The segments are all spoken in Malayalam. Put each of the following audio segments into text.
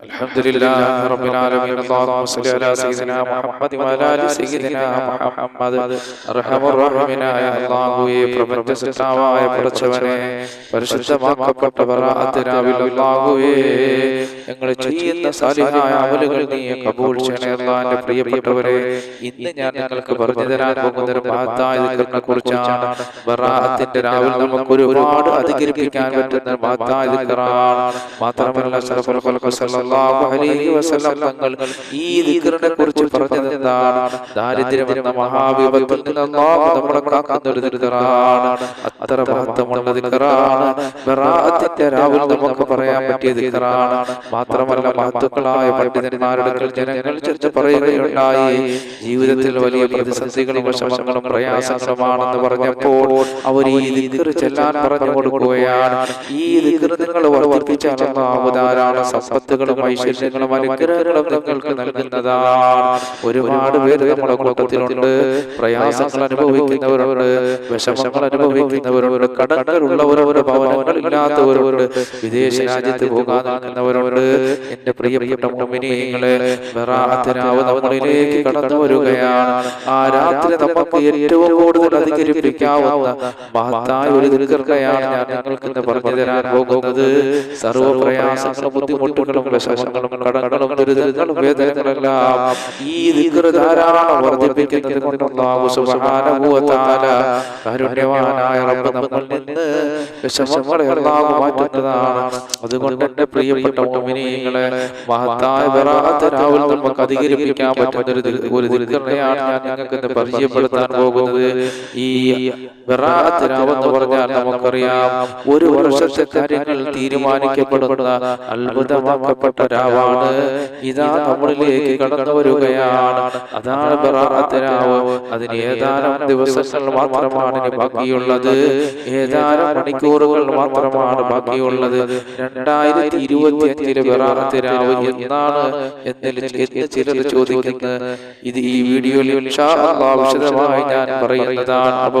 الحمد لله رب العالمين اللهم صل على سيدنا محمد وعلى ال سيدنا محمد അർഹമ റഹീമിനായ അല്ലാഹുവേ പ്രപഞ്ച സൃഷ്ടാവായ പടച്ചവനെ പരിശുദ്ധമാക്കപ്പെട്ട ബറാഅത്തിനാവിൽ അല്ലാഹുവേ ഞങ്ങൾ ചെയ്യുന്ന സാലിഹായ അമലുകൾ നീ കബൂൽ ചെയ്യണേ അല്ലാഹുവിന്റെ പ്രിയപ്പെട്ടവരെ ഇന്ന് ഞാൻ നിങ്ങൾക്ക് പറഞ്ഞു തരാൻ പോകുന്ന ഒരു മഹത്തായ ദിക്റിനെ കുറിച്ചാണ് ബറാഅത്തിന്റെ രാവിൽ നമുക്ക് ഒരുപാട് അധികരിപ്പിക്കാൻ പറ്റുന്ന മഹത്തായ ദിക്റാണ് മാത്രമല്ല സല്ലല്ലാഹു അലൈഹി വസല്ലം തങ്ങൾ ഈ ദിക്റിനെ കുറിച്ച് പറഞ്ഞത് എന്താണ് ദാരിദ്ര്യം എന്ന മഹാവിപത്തിൽ നിന്ന് അല്ലാഹു നമ്മളെ കാക്കുന്ന ഒരു ദിക്റാണ്. അത്ര മഹത്വമുള്ള ദിക്റാണ്. ബറാഅത്തിന്റെ രാവിൽ നമുക്ക് പറയാൻ പറ്റിയ ദിക്റാണ്. മാത്രമല്ല മഹത്തുക്കളായ പണ്ഡിതന്മാരുടെ ജനങ്ങൾ ചർച്ച പറയുകയുണ്ടായി. ജീവിതത്തിൽ വലിയ പ്രതിസന്ധികളും വിഷമങ്ങളും പ്രയാസങ്ങളുമാണെന്ന് പറഞ്ഞപ്പോൾ അവർ ഈ ചെല്ലാൻ പറഞ്ഞു കൊടുക്കുകയാണ്. ഈ നിങ്ങൾ അല്ലാഹു ധാരാളം സമ്പത്തുകളും ഐശ്വര്യങ്ങളും അനുഗ്രഹങ്ങളും നിങ്ങൾക്ക് നൽകുന്നതാണ്. ഒരുപാട് പേര് നമ്മുടെ കൂട്ടത്തിലുണ്ട്. പ്രയാസങ്ങൾ അനുഭവിക്കുന്നവരുണ്ട്. വിഷമങ്ങൾ അനുഭവിക്കുന്നവരുണ്ട്. കടങ്ങളുള്ളവരവരുടെ ഭവനങ്ങൾ ഇല്ലാത്തവരുണ്ട് വിദേശ രാജ്യത്ത് പോകാൻ എന്റെ പ്രിയപ്പെട്ട നമ്മളിലേക്ക് കടന്നു വരികയാണ്. ആ രാത്രി നമുക്ക് ഏറ്റവും കൂടുതൽ അധികരിപ്പിക്കാവുന്ന മഹത്തായ ഒരു ദീർഘയാണ് ഞാൻ നിങ്ങൾക്ക് പറഞ്ഞു തരാൻ പോകുന്നത്. സർവ ബുദ്ധിമുട്ടുകളും വിഷമങ്ങളും കടങ്ങളും ദുരിതങ്ങളും വേദനകളെല്ലാം ഈ ദിക്ർ ധാരാളം വർദ്ധിപ്പിക്കുന്നത് കൊണ്ട് അല്ലാഹു സുബ്ഹാനഹു വ തആല കാരുണ്യവാനായ റബ്ബ് നമ്മൾ നിന്ന് വിഷമങ്ങളെ എല്ലാം മാറ്റുന്നതാണ്. അതുകൊണ്ട് എന്റെ പ്രിയപ്പെട്ട മുഅ്മിനീങ്ങളെ മഹത്തായ ബറാഅത്ത് രാവിലെ നമുക്ക് അധികരിപ്പിക്കാൻ പറ്റുന്ന ഒരു ദിക്റിനെയാണ് ഞാൻ നിങ്ങൾക്ക് പരിചയപ്പെടുത്താൻ പോകുന്നത്. ഈ ബറാഅത്ത് രാവ് എന്ന് പറഞ്ഞാൽ നമുക്കറിയാം ഒരു വർഷത്തെ കാര്യങ്ങൾ തീരുമാനിക്കപ്പെടുന്ന അത്ഭുതമാക്കപ്പെട്ട രാവാണ് ഇതാ നമ്മളിലേക്ക് കടന്നു വരികയാണ് അതാണ് ബറാഅത്ത് അതിന് ഏതാനും ദിവസങ്ങൾ മാത്രമാണ് ബാക്കിയുള്ളത്. ഏതാനും മണിക്കൂറുകൾ മാത്രമാണ് ബാക്കിയുള്ളത്. രണ്ടായിരത്തി ഇരുപത്തി അഞ്ചിലെ ബറാഅത്ത് എന്നാണ് എന്ന് ചിലർ ചോദിക്കുന്നത്. ഇത് ഈ വീഡിയോയിൽ വിശദമായി ഞാൻ പറയുന്നതാണ്. അപ്പൊ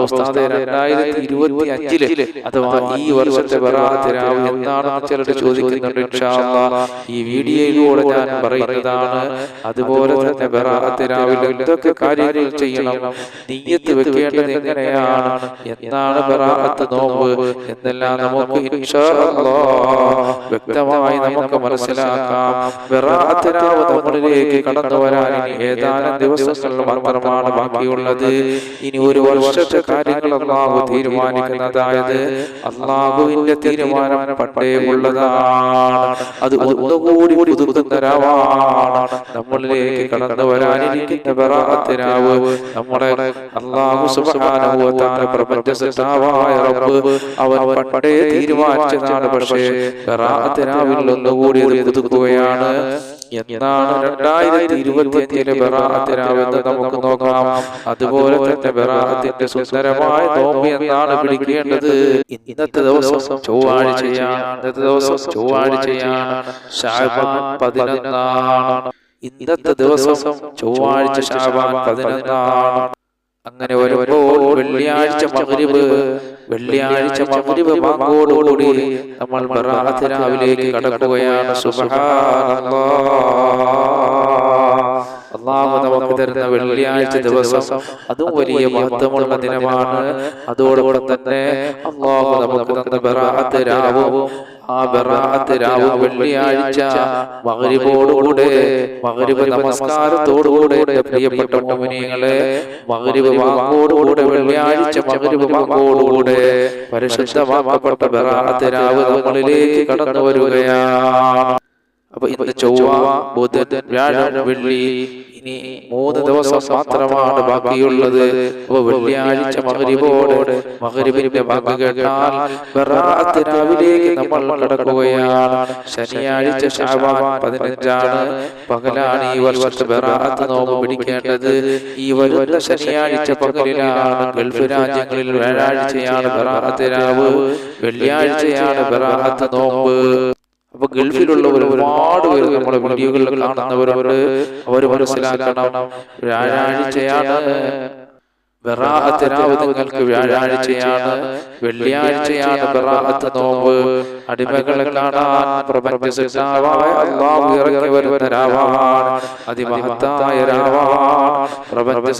രണ്ടായിരത്തി ഇരുപത്തി അഞ്ചിൽ അഥവാ ഈ വർഷത്തെ ബറാഅത്ത് എന്നാണ് ചിലർ ചോദിക്കുന്നത് ഈ വീഡിയോയിലൂടെ ഞാൻ പറയുന്നതാണ്. അതുപോലെ തന്നെ ബറാഅത്ത് രാവിലെ എന്തൊക്കെ കാര്യങ്ങൾ ചെയ്യണം? നീയത്ത് വെക്കേണ്ടത് എങ്ങനെയാണ്? എന്നാണ് ബറാഅത്ത് നോമ്പ്. എന്നെല്ലാം നമുക്ക് വ്യക്തമായി നമുക്ക് മനസ്സിലാക്കാം. ബറാഅത്ത് നമ്മളിലേക്ക് കടന്നു വരാൻ ഏതാനും ദിവസങ്ങൾ മാത്രമാണ് ബാക്കിയുള്ളത്. ഇനി ഒരു വർഷത്തെ കാര്യങ്ങൾ അള്ളാഹു തീരുമാനിക്കുന്നതായത് അള്ളാഹുവിന്റെ തീരുമാനം പണ്ടേ ഉള്ളതാണ്. അത് ഒന്നുകൂടി പുതുക്കുന്ന രാവാണ് നമ്മളിലേക്ക് കടന്നു വരാനിരിക്കുന്ന ബറാഅത്തിനാവ് നമ്മുടെ അള്ളാഹു സുബ്ഹാനഹു വ തആല പ്രപഞ്ച സൃഷ്ടാവായ റബ്ബ് അവൻ പണ്ടേ തീരുമാനിച്ചതാണ്. പക്ഷേ ബറാഅത്തിനാവിൽ ഒന്നുകൂടി പുതുക്കുകയാണ്. എന്നാണ് രണ്ടായിരത്തി ഇരുപത്തിയഞ്ചിലെ അഞ്ചിലെ ബറാഅത്തിനാവെന്ന് നമുക്ക് നോക്കാം. അതുപോലെ തന്നെ ബറാഅത്തിന്റെ സുന്ദരമായ നോമ്പ് എന്നാണ് വിളിക്കേണ്ടത് ഇന്നത്തെ ദിവസം ചൊവ്വാഴ്ചയാണ്. ഇന്നത്തെ ദിവസം ചൊവ്വാഴ്ചയാണ്. ഷാബാൻ പതിനൊന്നാണ്. ഇന്നത്തെ ദിവസം ചൊവ്വാഴ്ച ഷാബാൻ പതിനൊന്നാണ്. അങ്ങനെ വരുമ്പോൾ വെള്ളിയാഴ്ച മകരിവ് വെള്ളിയാഴ്ച മകരിവ് വാങ്ങോടുകൂടി നമ്മൾ രാവിലേക്ക് കടക്കുകയാണ്. നമുക്ക് തരുന്ന വെള്ളിയാഴ്ച ദിവസം അതും വലിയ മഹത്വമുള്ള ദിനമാണ്. അതോടൊപ്പം തന്നെ അള്ളാഹു നമുക്ക് തന്ന ബറാഅത്ത് രാവും ആ ബറാഅത്ത് രാവ് വെള്ളിയാഴ്ച മഗ്രിബോടുകൂടെ മഗ്രിബ് നമസ്കാരത്തോടുകൂടെ പ്രിയപ്പെട്ട മുഅ്മിനീങ്ങളെ മഗ്രിബ് വാങ്ങോടുകൂടെ വെള്ളിയാഴ്ച മഗ്രിബ് വാങ്ങോടുകൂടെ പരിശുദ്ധമാക്കപ്പെട്ട ബറാഅത്ത് രാവ് നമ്മളിലേക്ക് കടന്നു വരികയാണ്. അപ്പൊ ഇന്ന് ചൊവ്വ ബുധൻ വ്യാഴം വെള്ളി ഇനി മൂന്ന് ദിവസം മാത്രമാണ് ബാക്കിയുള്ളത്. അപ്പൊ വെള്ളിയാഴ്ച മകരിബോട് മകരിബിന്റെ ബാക്കി കേട്ടാൽ രാവിലേക്ക് നമ്മൾ കിടക്കുകയാണ്. ശനിയാഴ്ച ഷാബാൻ പതിനഞ്ചാണ്. പകലാണ് ഈ വർഷത്തെ ബെറാത്ത് നോമ്പ് പിടിക്കേണ്ടത്. ഈ വരുന്ന ശനിയാഴ്ച പകലിലാണ് ഗൾഫ് രാജ്യങ്ങളിൽ വ്യാഴാഴ്ചയാണ് ബറാഅത്ത് രാവ്. വെള്ളിയാഴ്ചയാണ് ബെറാത്ത് നോമ്പ്. അപ്പൊ ഗൾഫിലുള്ളവർ ഒരുപാട് പേര് നമ്മുടെ വീഡിയോകളിൽ കാണുന്നവരുണ്ട്. അവർ മനസ്സിലാക്കണം. വ്യാഴാഴ്ചയാണ് ബറാഅത്ത് രാവ് നിങ്ങൾക്ക് വ്യാഴാഴ്ചയാണ് വെള്ളിയാഴ്ചയാണ് ബറാഅത്ത് നോമ്പ്. അടിമകളെ കാണാൻ പ്രപഞ്ച സൃഷ്ടാവായ അല്ലാഹു ഇറങ്ങി വരുന്ന രാവാണ് അതിമഹത്തായ രാവാണ് പ്രപഞ്ച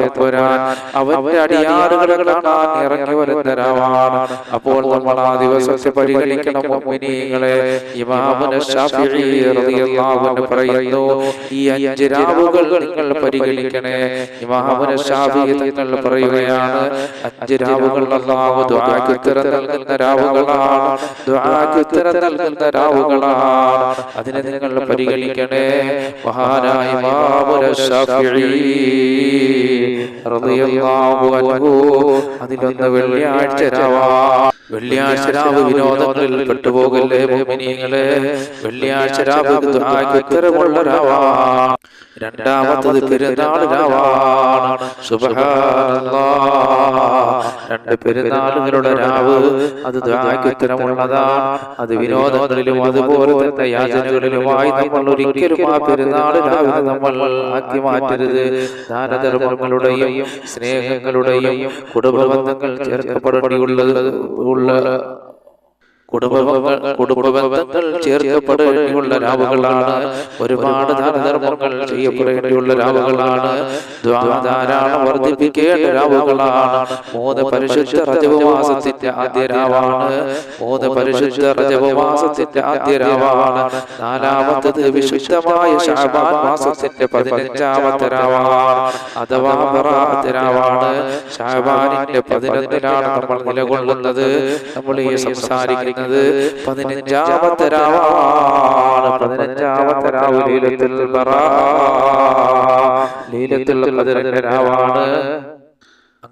തത്വരാൻ. അവന്റെ അടിയാറുകളെ കാണാൻ ഇറങ്ങി വരുന്ന രാവാണ് അപ്പോൾ നമ്മൾ ആ ദിവസത്തെ പരിഗണിക്കണം മുഅ്മിനീങ്ങളെ ഇമാമുന ശാഫിഈ റളിയല്ലാഹു അൻഹു പറയുന്നു ഈ അഞ്ച് രാവുകൾ നിങ്ങൾ പരിഗണിക്കണേ. ഇമാമുന ശാഫിഈ തങ്ങൾ പറയുകയാണ് അഞ്ച് രാവുകൾ അല്ലാഹു ദുആക്ക് ഉത്തരം നൽകുന്ന രാവുകളാണ്. ദുആക്ക് ഉത്തരം നൽകുന്ന രാവുകളാണ്. അതിനെ നിങ്ങൾ പരിഗണിക്കണേ. മഹാനായ അതിലൊന്ന് വെള്ളിയാഴ്ച രാവാണ്. വെള്ളിയാഴ്ച രാവ് വിനോദങ്ങളിൽ പെട്ടുപോകല്ലേ മോമിനിയങ്ങളെ വെള്ളിയാഴ്ച രാവ് ദുആക്ക് ഉത്തരമുള്ള രാവാണ് രണ്ടാമത്തത് പെരുന്നാൾ രാവാണ്. രണ്ട് പെരുന്നാളുകളുടെ രാവ് അത് ദുആക്ക് ഉത്തരമുള്ളതാണ് അത് വിനോദങ്ങളിലും അതുപോലെ തന്നെ യാചനകളിലുമായി നമ്മൾ ഒരിക്കലും ആ പെരുന്നാൾ രാവിലെ നമ്മൾ ആക്കി മാറ്റരുത്. ദാനധർമ്മങ്ങളുടെയും സ്നേഹങ്ങളുടെയും കുടുംബബന്ധങ്ങൾ ചേർക്കപ്പെടേണ്ടിയുള്ളത് ഉള്ള കുടുംബബന്ധങ്ങൾ ചേർക്കപ്പെടേണ്ടിയുള്ള രാവുകളാണ്. ഒരുപാട് ധർമ്മങ്ങൾ ചെയ്യപ്പെടേണ്ടിയുള്ള ദ്വാ ധാരാളം വർദ്ധിപ്പിക്കേണ്ട രാവുകളാണ്. മൂന്ന് പരിശുദ്ധ രജവമാസത്തിന്റെ ആദ്യ രാവാണ്. മൂന്ന് പരിശുദ്ധ രജവമാസത്തിന്റെ ആദ്യ രാവാണ്. നാലാമത്തത് വിശുദ്ധമായ ശാബാൻ മാസത്തിന്റെ പതിനഞ്ചാമത്തെ രാവാണ്. അഥവാ രാവാണ്. ഷാബാനിന്റെ പതിനൊന്നിലാണ് നമ്മൾ നിലകൊള്ളുന്നത്. നമ്മൾ ഈ സംസാരിക്കുന്നത് പതിനഞ്ചാമത്തെ രാവാണ് പതിനഞ്ചാമത്തെ രാവ് ലീലത്തിൽ ലീലത്തിൽ രാവാണ്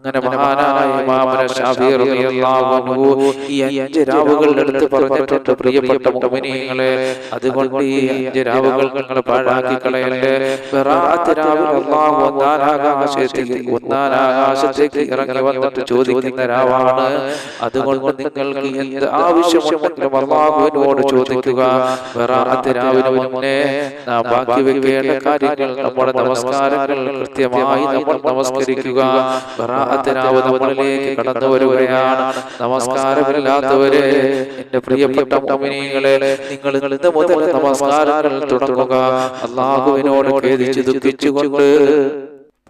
അങ്ങനെ മഹാനായ ഇമാമുന ശാഫി റളിയല്ലാഹു അൻഹു ഈ അഞ്ച് രാവുകൾ എടുത്ത് പറഞ്ഞിട്ടുണ്ട് പ്രിയപ്പെട്ട മുഅ്മിനീങ്ങളെ അതുകൊണ്ട് ഈ അഞ്ച് രാവുകൾ നിങ്ങൾ പാഴാക്കി കളയല്ലേ ബറാഅത്ത് രാവിൽ അല്ലാഹു ഒന്നാം ആകാശത്തേക്ക് ഒന്നാം ആകാശത്തേക്ക് ഇറങ്ങി വന്നിട്ട് ചോദിക്കുന്ന രാവാണ്. അതുകൊണ്ട് നിങ്ങൾക്ക് എന്ത് ആവശ്യമുണ്ടെങ്കിലും അള്ളാഹുവിനോട് ചോദിക്കുക. ബറാഅത്ത് രാവിന് മുന്നേ നാം ബാക്കി വെക്കേണ്ട കാര്യങ്ങൾ നമ്മുടെ നമസ്കാരങ്ങൾ കൃത്യമായി നമ്മൾ നമസ്കരിക്കുക. ബറാഅത്തിനാവ് നമ്മളിലേക്ക് കടന്നു വരികയാണ്. നമസ്കാരമില്ലാത്തവരെ എന്റെ പ്രിയപ്പെട്ട മുഅ്മിനീങ്ങളെ നിങ്ങൾ ഇന്ന് മുതൽ നമസ്കാരങ്ങൾ തുടങ്ങുക. അള്ളാഹുവിനോട് ഖേദിച്ച് ദുഃഖിച്ചുകൊണ്ട്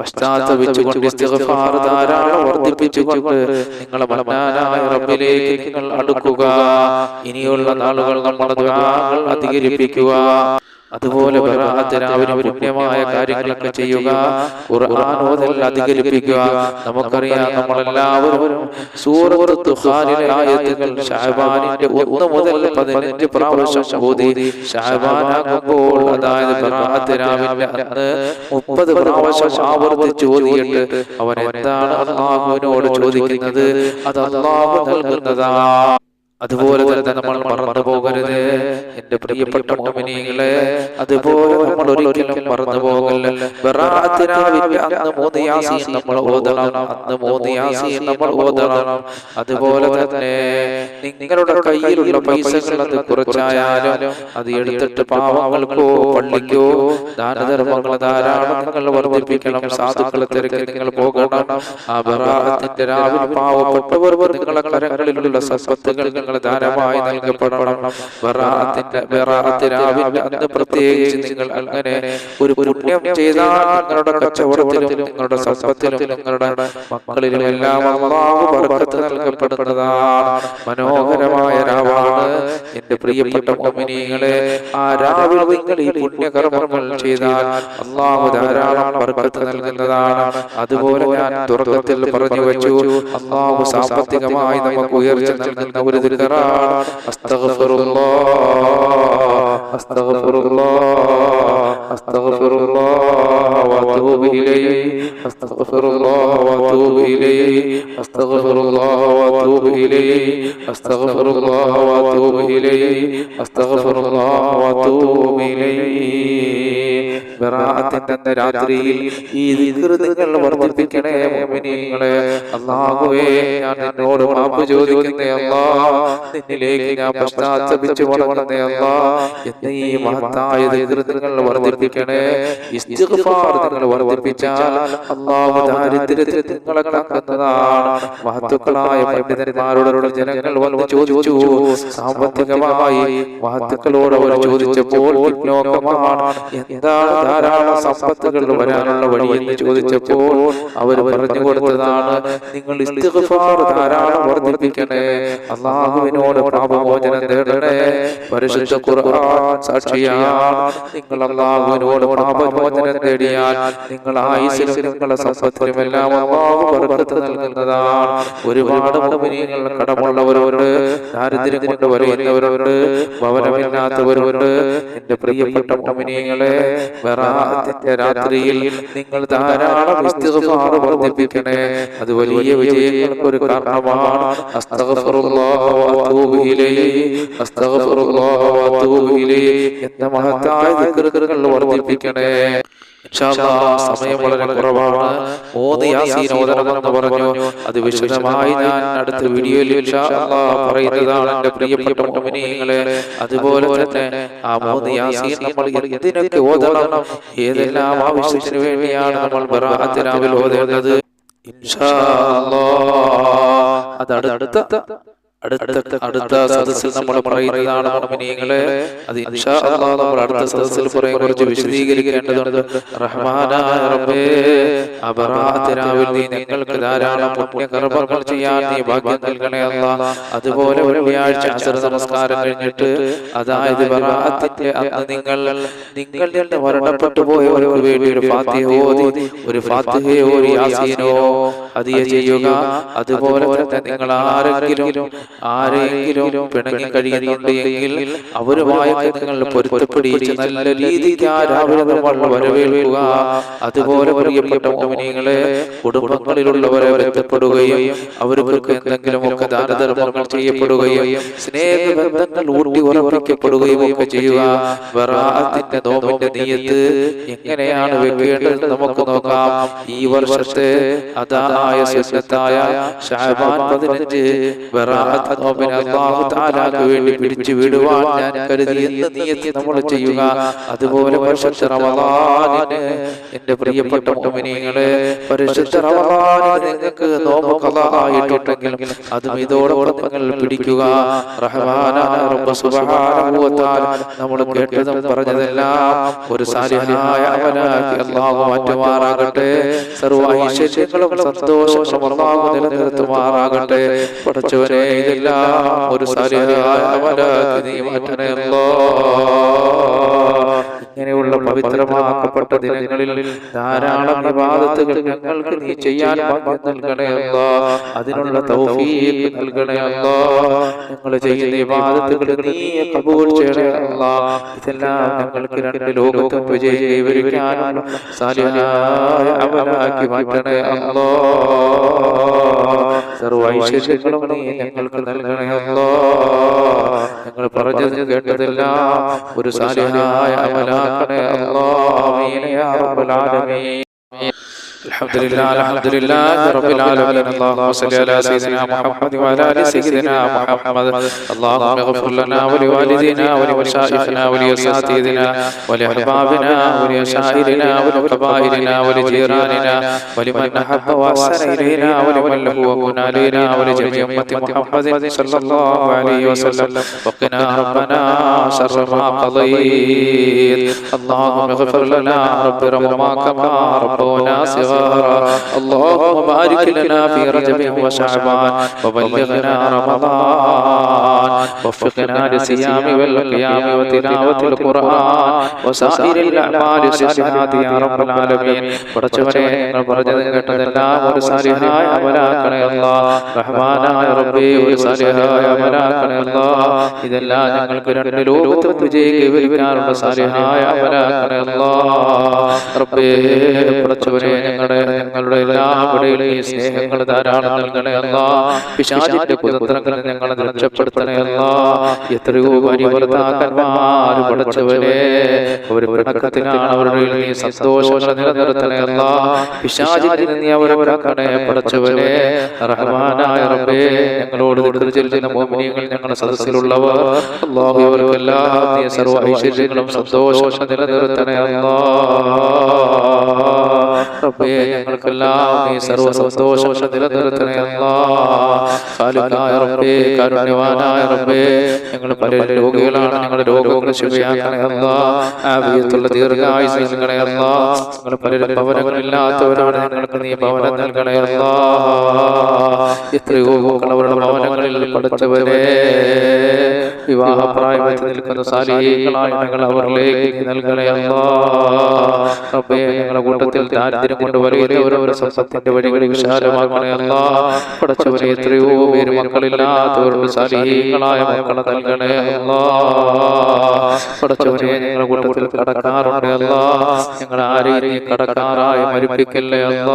പശ്ചാത്തപിച്ചുകൊണ്ട് ഇസ്തിഗ്ഫാർ ധാരാളം വർദ്ധിപ്പിച്ചുകൊണ്ട് നിങ്ങളെ റബ്ബിലേക്ക് നിങ്ങൾ അടുക്കുക. ഇനിയുള്ള നാളുകൾ നമ്മുടെ ദുആകൾ അധികരിപ്പിക്കുക. അതുപോലെ പുണ്യമായ കാര്യങ്ങളൊക്കെ ചെയ്യുക. ഖുർആൻ ഓതൽ അധികരിപ്പിക്കുക. നമുക്കറിയാം നമ്മളെല്ലാവരും സൂറത്ത് ആയത്തുകൾ ഷഅബാനിന്റെ ഒന്ന് മുതൽ പതിനഞ്ച് പ്രാവശ്യം ഓതി. ഷഅബാനാകുമ്പോൾ അതായത് ബറാഅത്തിനാവിന്റെ അന്ന് മുപ്പത് പ്രാവശ്യം ആവർത്തിച്ച് ഓതിയിട്ട് അവൻ എന്താണ് അള്ളാഹുവിനോട് ചോദിക്കുന്നത്? അത് അള്ളാഹു നൽകുന്നതാണ് അതുപോലെ തന്നെ നമ്മൾ മറന്നു പോകരുത് എന്റെ പ്രിയപ്പെട്ട മോമിനികളെ അതുപോലെ നമ്മൾ ഒരിക്കലും മറന്നു പോകല്ല ബറാഅത്തിനാവിന്റെ അന്ന് മൂന്ന് യാസീൻ നമ്മൾ ഓതണം. അന്ന് മൂന്ന് യാസീൻ നമ്മൾ ഓതണം. അതുപോലെ തന്നെ നിങ്ങളുടെ കയ്യിലുള്ള പൈസകൾ അത് കുറച്ചായാലും അത് എടുത്തിട്ട് പാവങ്ങൾക്കോ പള്ളിക്കോ ദാനധർമ്മങ്ങൾ ധാരാളം നിങ്ങൾ വർദ്ധിപ്പിക്കണം. സാധുക്കളെ തിരക്കിൽ നിങ്ങൾ പോകണം. ആ ബറാഹത്തിന്റെ രാവിലെ പാവപ്പെട്ടവർ നിങ്ങളെ കരങ്ങളിലുള്ള സമ്പത്തുകൾ നിങ്ങൾ ദാനമായി നൽകപ്പെടണം. അന്ന് പ്രത്യേകിച്ച് നിങ്ങൾ അങ്ങനെ ഒരു പുണ്യം ചെയ്താൽ നിങ്ങളുടെ കച്ചവടത്തിലും നിങ്ങളുടെ സമ്പത്തിലും നിങ്ങളുടെ മക്കളിലും എല്ലാം അല്ലാഹു ബർക്കത്ത് നൽകപ്പെടുന്നതാണ്. മനോഹരമായ രാവാണ്. എന്റെ പ്രിയപ്പെട്ട മുഅ്മിനീങ്ങളെ ആ നിങ്ങൾ ഈ പുണ്യകർമ്മങ്ങൾ ചെയ്താൽ അള്ളാഹു ധാരാളം ബർക്കത്ത് നൽകുന്നതാണ്. അതുപോലെ ഞാൻ തുടക്കത്തിൽ പറഞ്ഞു വെച്ചു അള്ളാഹു സാമ്പത്തികമായി നമുക്ക് ഉയർച്ച നൽകുന്ന ഒരു ദിക്കറാണ് അസ്തഗ്ഫിറുല്ലാഹ് അസ്തഗ്ഫിറുല്ലാഹ് അസ്തഗ്ഫിറുല്ലാഹ് വഅതൂബു ഇലൈഹി അസ്തഗ്ഫിറുല്ലാഹ് വഅതൂബു ഇലൈഹി അസ്തഗ്ഫിറുല്ലാഹ് വഅതൂബു ഇലൈഹി അസ്തഗ്ഫിറുല്ലാഹ് വഅതൂബു ഇലൈഹി അസ്തഗ്ഫിറുല്ലാഹ് വഅതൂബു ഇലൈഹി ബറാഅത്തിന്റെ രാത്രിയിൽ ഈ ഞാൻ നിന്നിലേക്ക് ഞാൻ മഹത്തായ അല്ലാഹു ജനങ്ങൾ ചോദിച്ചപ്പോൾ ലോകമാണ് ധാരാളം സമ്പത്തുകൾ വരാനുള്ള വഴി എന്ന് ചോദിച്ചപ്പോൾ അവർ പറഞ്ഞു കൊടുത്തതാണ് നിങ്ങൾ ഇസ്തിഗ്ഫാർ ധാരാളം വർദ്ധിപ്പിക്കണേ. അള്ളാഹുവിനോട് പാപമോചനം തേടണേ. പരിശുദ്ധ ഖുർആൻ സാക്ഷിയാണ്. നിങ്ങൾ അള്ളാഹുവിനോട് പാപമോചനം തേടിയാൽ നിങ്ങൾ ആയുസിലും നിങ്ങളുടെ സമ്പത്തിലും എല്ലാം അള്ളാഹു ബർക്കത്ത് നൽകുന്നതാണ്. ഒരുപാട് മുഅ്മിനീങ്ങൾ കടമുള്ളവരുണ്ട് ദാരിദ്ര്യം കൊണ്ട് വരുന്നവരുണ്ട് ഭവനമില്ലാത്തവരുണ്ട്. എന്റെ പ്രിയപ്പെട്ട മുഅ്മിനീങ്ങളെ രാത്രിയിൽ നിങ്ങൾ ധാരാളം ഇസ്തിഗ്ഫാർ വർദ്ധിപ്പിക്കണേ. അത് വലിയ വിജയങ്ങൾക്ക് ഒരു കാരണമാണ്. അസ്തഗ്ഫിറുല്ലാഹ ഇലൈഹി അസ്തഗ്ഫിറുല്ലാഹ ഇലൈഹി എന്ന മഹത്തായ ദിക്റുകൾ വർദ്ധിപ്പിക്കണേ. സമയം വളരെ കുറവാണ്. മൂന്ന് യാസീൻ ഓതണമെന്ന് പറഞ്ഞു. അത് വിശദമായി ഞാൻ അടുത്ത വീഡിയോയിൽ പറയുന്നതാണ് എന്റെ പ്രിയപ്പെട്ട മുഅ്മിനീങ്ങളെ അതുപോലെ തന്നെ ആ മൂന്ന് യാസീൻ നമ്മൾ എന്തിനൊക്കെ ഓതണം? ഏതെല്ലാം ആവശ്യത്തിന് വേണ്ടിയാണ് നമ്മൾ ബറാഅത്ത് രാവിലെ ഓതേണ്ടത്? അത് അടുത്ത അടുത്ത അടുത്ത സദസ്സിൽ നമ്മൾ പറയുന്നതാണ് അത് ഇൻഷാ അല്ലാഹ് നമ്മൾ അടുത്ത സദസ്സിൽ പറയും കുറച്ച് വിശദീകരിക്കേണ്ടതുണ്ട്. റഹ്മാനായ റബ്ബേ. അബറാത്തിനാവിൽ നീ ഞങ്ങൾക്ക് ധാരാളം പുണ്യകർമ്മങ്ങൾ ചെയ്യാൻ നീ ഭാഗ്യം നൽകണേ അല്ലാ അതുപോലെ ഒരു വ്യാഴ്ച അസർ നമസ്കാരം കഴിഞ്ഞിട്ട് അതായത് ബറാത്തിന്റെ അന്ന് നിങ്ങൾ നിങ്ങളിൽ നിന്ന് മരണപ്പെട്ടു പോയവർക്ക് വേണ്ടി ഒരു ഫാത്തിഹ ഓതി ഒരു ഫാത്തിഹയോ ഒരു യാസീനോ. അതിയെ ചെയ്യുക അതുപോലെ തന്നെ നിങ്ങൾ ആരെങ്കിലും ആരെങ്കിലും പിണങ്ങി കഴിയുന്നുണ്ട് എങ്കിൽ അവരുമായി നിങ്ങൾ പൊരുത്തപ്പെടിയിച്ച് നല്ല രീതിക്ക് ആ വരവേൽക്കുക. അതുപോലെ പ്രിയപ്പെട്ട കുടുംബങ്ങളിലുള്ളവരെ ബന്ധപ്പെടുകയും അവർക്ക് എന്തെങ്കിലുമൊക്കെ ദാനധർമ്മങ്ങൾ ചെയ്യപ്പെടുകയും സ്നേഹബന്ധങ്ങൾ ഊട്ടി ഉറപ്പിക്കപ്പെടുകയും ഒക്കെ ചെയ്യുക. വെറാത്തിന്റെ നോമിന്റെ നീയത്ത് എങ്ങനെയാണ് വെക്കേണ്ടത് നമുക്ക് നോക്കാം. ഈ വർഷത്തെ അതായ സുന്നത്തായ പതിനഞ്ച് നോമ്പിനെ അല്ലാഹു തആലക്ക് വേണ്ടി പിടിച്ചു വിടുവാൻ ഞാൻ കരുതി എന്ന് നമ്മൾ ചെയ്യുക. അതുപോലെ പരിശുദ്ധ റമദാനിന് എന്റെ പ്രിയപ്പെട്ട മുഅ്മിനീങ്ങളെ പരിശുദ്ധ റമദാനിന് നിങ്ങൾക്ക് നോമ്പ് ഖളായിട്ടുണ്ടെങ്കിൽ അതും ഇതോടൊപ്പം നിങ്ങൾ പിടിക്കുക. റഹ്മാനായ റബ്ബ് സുബ്ഹാനഹു വ തആല നമ്മൾ കേട്ടതും പറഞ്ഞതെല്ലാം ഒരു സാലിഹായ അമലാക്കി അല്ലാഹു മാറ്റുമാറാകട്ടെ. സർവ ഐശ്വര്യങ്ങളും സന്തോഷങ്ങളും അല്ലാഹു നിലനിർത്തുമാറാകട്ടെ. പഠിച്ചവനെ ഇതെല്ലാം ഒരു അമലാക്കി നീ മാറ്റണേ ഇങ്ങനെയുള്ള പവിത്രമാക്കപ്പെട്ട ദിനങ്ങളിൽ ധാരാളം വിവാദത്തുകൾ ഞങ്ങൾക്ക് നീ ചെയ്യാൻ നൽകണേ അല്ലാ. അതിനുള്ള തൗഫീഖ് നൽകണേ അല്ലാ. ഞങ്ങൾ ചെയ്യുന്ന വിവാദത്തുകൾ നീ കബൂൽ ചെയ്യണേ അല്ലാ. ഇതെല്ലാം ഞങ്ങൾക്ക് രണ്ട് ലോകത്തും വിജയിക്കാനുള്ള സാലിഹായ അമലാക്കി മാറ്റണേ അല്ലാ. സർവ ഐശ്വര്യങ്ങളും നീ ഞങ്ങൾക്ക് നൽകണേ അല്ലാ. ഞങ്ങൾ പറഞ്ഞത് കേട്ടതെല്ലാം. ഒരു സാലിഹായ അമലാക്കണേ അല്ലാ. الحمد لله الحمد لله رب العالمين اللهم صل على سيدنا محمد وعلى ال سيدنا محمد اللهم اغفر لنا ولوالدينا ولمشايخنا ولاساتذتنا ولاحبابنا ولشائرنا ولقبائلنا ولجيراننا ولمن احب واحسن الينا ولمن له امن علينا ولجميع امه محمد صلى الله عليه وسلم وقنا ربنا شر ما قضيت اللهم اغفر لنا رب رحمك كما ربنا صغيرا صغارا اللهم بارك لنا في رجب وشعبان وبلغنا رمضان وفقنا للصيام والقيام وتلاوة القرآن وسائر الأعمال الصالحات يا رب العالمين പടച്ചവനെ നിങ്ങൾ പറഞ്ഞത് കേട്ടതെല്ലാം ഒരു സാലിഹായ അമലാക്കണേ അല്ലാ റഹ്മാനായ റബ്ബേ ഒരു സാലിഹായ അമലാക്കണേ അല്ലാ ഇതെല്ലാം ഞങ്ങൾക്ക് രണ്ട് ലോകത്തും വിജയം കൈവരിക്കാനുള്ള സാലിഹായ അമലാക്കണേ അല്ലാ റബ്ബേ പടച്ചവനെ ഞങ്ങൾ ഞങ്ങളുടെ ഞങ്ങളുടെ എല്ലാവരുടെയും ഈ സ്നേഹങ്ങൾ ധാരാളം നൽകണേ അല്ല. പിശാചിന്റെ കുതന്ത്രങ്ങളിൽ ഞങ്ങളെ രക്ഷപ്പെടുത്തണേ അല്ല. എത്രയോ പരിവർത്താക്കന്മാർ പഠിച്ചവരെ ഒരു പിണക്കത്തിനാണ് അവരുടെ നീ സന്തോഷങ്ങൾ നിലനിർത്തണേ അല്ല. പിശാചിൽ നീ അവരെ കാക്കണേ പഠിച്ചവരെ റഹ്മാനായ റബ്ബേ ഞങ്ങളോട് ചെല്ലുന്ന മോമിനിയങ്ങൾ ഞങ്ങളുടെ സദസ്സിലുള്ളവർ. അല്ലാഹു അവർക്കെല്ലാം നീ സർവ ഐശ്വര്യങ്ങളും സന്തോഷവും നിലനിർത്തണേ അല്ലാ. റബ്ബേ ഞങ്ങൾക്കെല്ലാം നീ സർവ സന്തോഷം നിലനിർത്തണേ അല്ലാ ഖാലിഖായ റബ്ബേ കാരുണ്യവാനായ റബ്ബേ. ഞങ്ങൾ പല രോഗികളാണ് ഞങ്ങളുടെ രോഗങ്ങൾ ശുഭയാക്കണേ അല്ലാ ദീർഘായുസ് നൽകണേ അല്ലാ ഞങ്ങൾ പലരും ഭവനങ്ങളില്ലാത്തവരാണ് ഞങ്ങൾക്ക് നീ ഭവനം നൽകണേ അല്ലാ എത്രയോ അവരുടെ ഭവനങ്ങളിൽ പഠിച്ചവരെ. വിവാഹപ്രായത്തിൽ നിൽക്കുന്ന ഞങ്ങൾ അവരിലേക്ക് നൽകണേ റബ്ബേ ഞങ്ങളുടെ കൂട്ടത്തിൽ ദാരിദ്ര്യം കൊണ്ട് വരുന്നവരവരുടെ സമ്പത്തിന്റെ വഴികൾ വിശാലമാക്കണേ അല്ല പടച്ചവരെ എത്രയോ പേര് മക്കളില്ലാത്തവരുടെ സാലികളായ മക്കളെ നൽകണേ അല്ല പടച്ചവരെ ഞങ്ങളുടെ കൂട്ടത്തിൽ കടക്കാറുണ്ട് അല്ല ഞങ്ങൾ ആരെയും കടക്കാറായി മരിപ്പിക്കല്ലേ അല്ല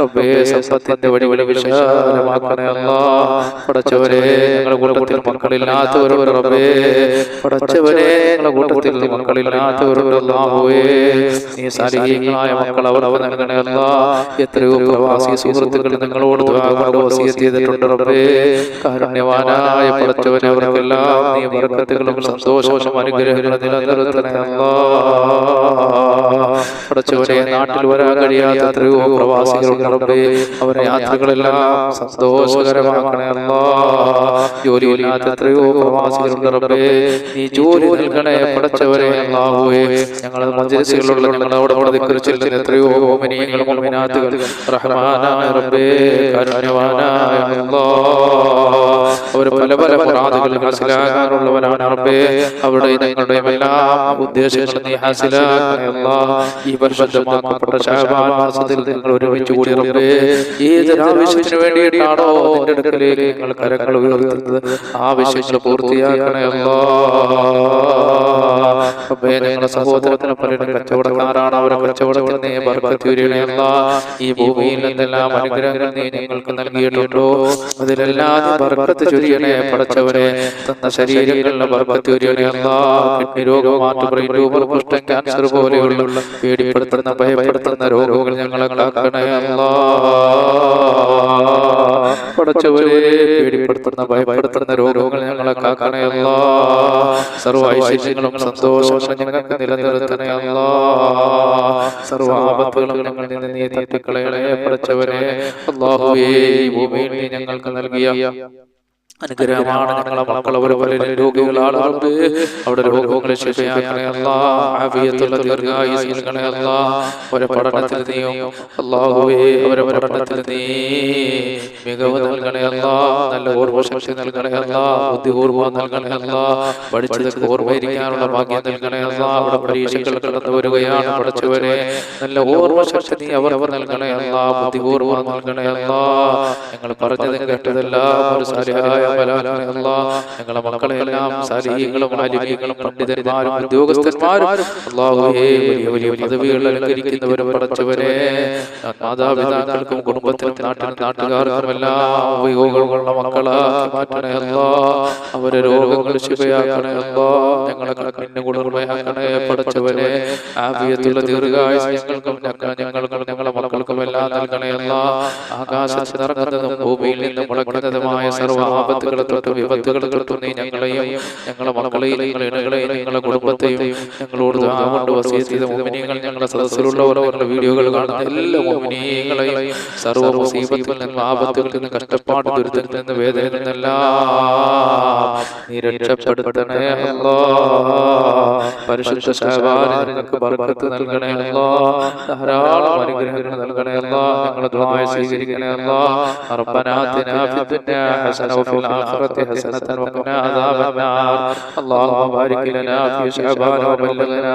റബ്ബേ സമ്പത്തിന്റെ വഴികൾ വിശാലമാക്കണേ അല്ല പടച്ചവരെ ഞങ്ങളുടെ കൂട്ടത്തിൽ മക്കളില്ലാത്തവരോട് റബ്ബേ പടച്ചവരെ ഞങ്ങളുടെ കൂട്ടത്തിൽ മക്കളില്ലാത്തവരോട് അല്ലാഹുവേ നീ സാലിഹീങ്ങളായ മക്കൾ അവർ അവർ നൽകണേ എത്രയോ പ്രവാസി സുഹൃത്തുക്കൾ നിങ്ങളോട് കൊണ്ട് ചെയ്തിട്ടുണ്ട് റബ്ബേ. കാരുണ്യവാനായ പടച്ചവനെ അവർക്കെല്ലാം നീ സന്തോഷവും അനുഗ്രഹങ്ങളും നാട്ടിൽ വരാൻ കഴിയാത്ത എത്രയോ പ്രവാസികളുണ്ട് റബ്ബേ. അവരെ യാത്രകളെല്ലാം സന്തോഷകരമാക്കണേ ജോലിയില്ലാത്ത എത്രയോ പ്രവാസികളുണ്ട് റബ്ബേ നീ ജോലി നൽകണേ പടച്ചവരെ അല്ലാഹുവേ ഞങ്ങൾ മജ്ലിസുകളിലുള്ള ഞങ്ങൾ അവിടെ അവിടെ ചെല്ലുന്ന എത്രയോ മോമിനിയങ്ങൾ മോമിനാത്തുകൾ റഹ്മാനായ റബ്ബേ കാരുണ്യവാനായ അല്ലാഹ് അവർ പല പല റബ്ബേ. അവരുടെ എല്ലാം നീ ഈ പരിശുദ്ധമാക്കപ്പെട്ട ശഅബാൻ മാസത്തിൽ നിങ്ങൾ ഒരുമിച്ച് കൂടി റബ്ബേ. ഏതൊരു ആവശ്യത്തിന് വേണ്ടിയിട്ടാണോ നിന്റെ അടുക്കലേക്ക് നിങ്ങൾ കരങ്ങൾ ഉയർത്തുന്നത്? ആവശ്യങ്ങൾ പൂർത്തിയാക്കണേ ഞങ്ങളുടെ സഹോദരത്തിന് പലരും കച്ചവടക്കാരാണ്. അവരെ കച്ചവടത്തിൽ നീ ബർക്കത്തുരിയണമല്ല ഈ ഭൂമിയിൽ നിന്നെല്ലാം അനുഗ്രഹങ്ങൾ നീ നിങ്ങൾക്ക് നൽകിയിട്ടുണ്ടോ? അതിലെല്ലാം ബർക്കത്ത് ചൊരിയണേ പടച്ചവരെ തന്ന ശരീരങ്ങളിലെ ബർക്കത്തുരിയണമല്ല കിഡ്നി രോഗം മാറ്റു ബ്രെയിൻ ട്യൂമർ കുഷ്ഠം ക്യാൻസർ പോലെയുള്ള പേടിപ്പെടുത്തുന്ന ഭയപ്പെടുത്തുന്ന രോഗങ്ങൾ ഞങ്ങളെ കാക്കണേ അല്ലാ. പടച്ചവരെ പേടിപ്പെടുത്തുന്ന ഭയപ്പെടുത്തുന്ന രോഗങ്ങൾ ഞങ്ങളെ കാക്കണേ അല്ലാ. സർവ ഐശ്വര്യങ്ങളും സന്തോഷങ്ങളും ഞങ്ങൾക്ക് നിലനിർത്തണേ അല്ലാ. സർവ ആപത്തുകളും ഞങ്ങൾ നീ തട്ടിക്കളയണേ പടച്ചവരെ അല്ലാഹുവേ ഈ ഭൂമിയിൽ ഞങ്ങൾക്ക് നൽകിയ അനുഗ്രഹമാണ് ഞങ്ങളെ പല റബ്ബേ. അവിടെ രോഗങ്ങളെ അവരെ പഠനത്തിൽ നീയും. അവരെ പഠനത്തിൽ നീ മികവ് നല്ല ഓർമ്മശക്തി പഠിച്ചത് ഓർമ്മയിരിക്കാനുള്ള ഭാഗ്യം അവിടെ പരീക്ഷകൾ കടന്നു വരികയാണ് പഠിച്ചവരെ. നല്ല ഓർമ്മശക്തി നീ അവർ അവർ നൽകണയല്ല ബുദ്ധിപൂർവം നൽകണയല്ല ഞങ്ങൾ പറഞ്ഞത് കേട്ടതെല്ലാം. ഒരു അല്ലാ ഞങ്ങളെ മക്കളെല്ലാം സാലിഹീങ്ങളും ആലിമീങ്ങളും പണ്ഡിതന്മാരും ഉദ്യോഗസ്ഥന്മാരും വലിയ വലിയ പദവികൾ അലങ്കരിക്കുന്നവരും പടച്ചവരെ മാതാപിതാക്കൾക്കും കുടുംബത്തിനും നാട്ടിനും നാട്ടുകാർക്കും എല്ലാം ഉപയോഗമുള്ള മക്കളെ മാറ്റണേ അല്ലാ അവരെ രോഗങ്ങൾ ശിവയാക്കണേ അല്ലാ ഞങ്ങളെ പടച്ചവരെ ദീർഘായുസ് ഞങ്ങൾക്കും ഞങ്ങൾക്കും ഞങ്ങളെ മക്കൾക്കും എല്ലാം നൽകണേ അല്ലാ ആകാശത്ത് നിറങ്ങുന്നതും ഭൂമിയിൽ നിന്ന് മുളക്കുന്നതുമായ സർവ ആപത്തുകളെ തൊട്ട് വിപത്തുകളെ തൊട്ട് നീ ഞങ്ങളെയും ഞങ്ങളെ മക്കളെയും ഞങ്ങളെ ഇണകളെയും ഞങ്ങളെ കുടുംബത്തെയും ഞങ്ങളോട് കൊണ്ട് വസീയത്ത് ചെയ്ത മുഅ്മിനീങ്ങൾ ഞങ്ങളുടെ സദസ്സിലുള്ളവർ അവരുടെ വീഡിയോകൾ കാണുന്ന എല്ലാ മോമിനിയങ്ങളെയും സർവ മുസീബത്തിൽ നിന്ന് ആപത്തുകളിൽ നിന്ന് കഷ്ടപ്പാട് ദുരിതത്തിൽ നിന്ന് വേദനയിൽ നിന്നെല്ലാം നീ രക്ഷപ്പെടുത്തണേ അല്ലോ. പരിശുദ്ധ നിനക്ക് ബർക്കത്ത് നൽകണേ അല്ലോ. ധാരാളം അനുഗ്രഹങ്ങൾ നൽകണേ അല്ലോ. ഞങ്ങൾ ദ്വായ സ്വീകരിക്കണേ അല്ലോ. റബ്ബനാത്തിന ഹസന വഫിൽ ആഖിറതി ഹസനതൻ ലനാ